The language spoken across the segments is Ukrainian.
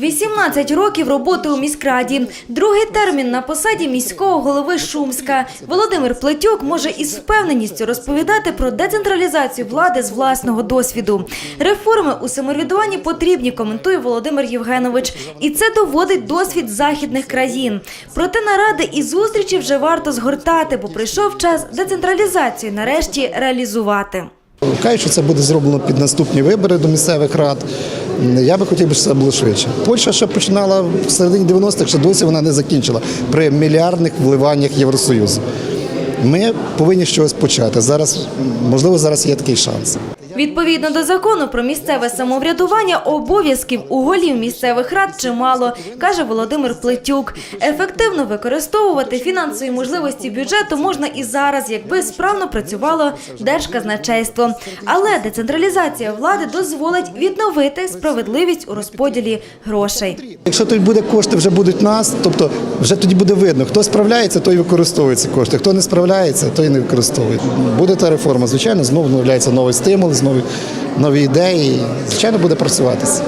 18 років роботи у міськраді. Другий термін на посаді міського голови Шумська. Володимир Плетюк може із впевненістю розповідати про децентралізацію влади з власного досвіду. Реформи у самоврядуванні потрібні, коментує Володимир Євгенович. І це доводить досвід західних країн. Проте наради і зустрічі вже варто згортати, бо прийшов час децентралізацію нарешті реалізувати. Кажуть, що це буде зроблено під наступні вибори до місцевих рад. Я би хотів, щоб це було швидше. Польща ще починала в середині 90-х, ще досі вона не закінчила при мільярдних вливаннях Євросоюзу. Ми повинні щось почати. Зараз, можливо, зараз є такий шанс. Відповідно до закону про місцеве самоврядування, обов'язків у голів місцевих рад чимало, каже Володимир Плетюк. Ефективно використовувати фінансові можливості бюджету можна і зараз, якби справно працювало держказначейство. Але децентралізація влади дозволить відновити справедливість у розподілі грошей. Якщо тут буде кошти, вже будуть нас, тобто вже тоді буде видно, хто справляється, той використовує ці кошти. Хто не справляється, той не використовує. Буде та реформа. Звичайно, знову з'являється новий стимул, знову нові ідеї. Звичайно, буде працюватися.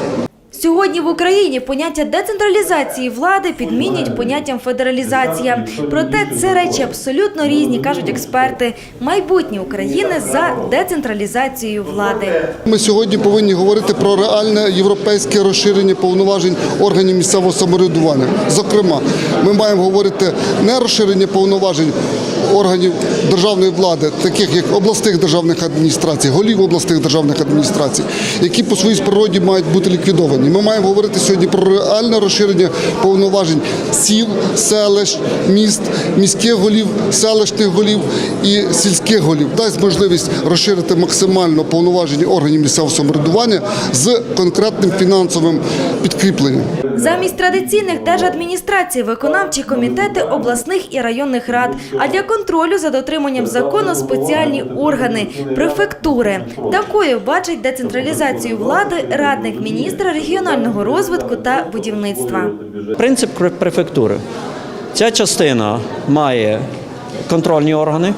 Сьогодні в Україні поняття децентралізації влади підмінюють поняттям федералізація. Проте це речі абсолютно різні, кажуть експерти. Майбутнє України за децентралізацією влади. Ми сьогодні повинні говорити про реальне європейське розширення повноважень органів місцевого самоврядування. Зокрема, ми маємо говорити не розширення повноважень органів державної влади, таких як обласних державних адміністрацій, голів обласних державних адміністрацій, які по своїй природі мають бути ліквідовані. Ми маємо говорити сьогодні про реальне розширення повноважень сіл, селищ, міст, міських голів, селищних голів і сільських голів. Дасть можливість розширити максимально повноваження органів місцевого самоврядування з конкретним фінансовим підкріпленням. Замість традиційних держадміністрацій виконавчі комітети обласних і районних рад, а для контролю за дотриманням закону спеціальні органи префектури. Такою бачить децентралізацію влади радник міністра регіонального розвитку та будівництва. Принцип префектури. Ця частина має контрольні органи,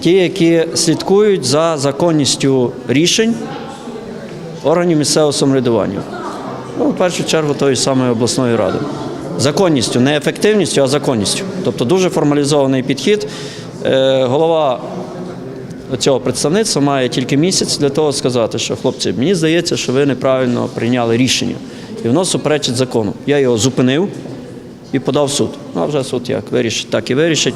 ті, які слідкують за законністю рішень органів місцевого самоврядування. Ну, в першу чергу тої самої обласної ради. Законністю, не ефективністю, а законністю. Тобто дуже формалізований підхід. Е, Голова цього представництва має тільки місяць для того сказати, що хлопці, мені здається, що ви неправильно прийняли рішення, і воно суперечить закону. Я його зупинив і подав в суд. Ну а вже суд як вирішить, так і вирішить.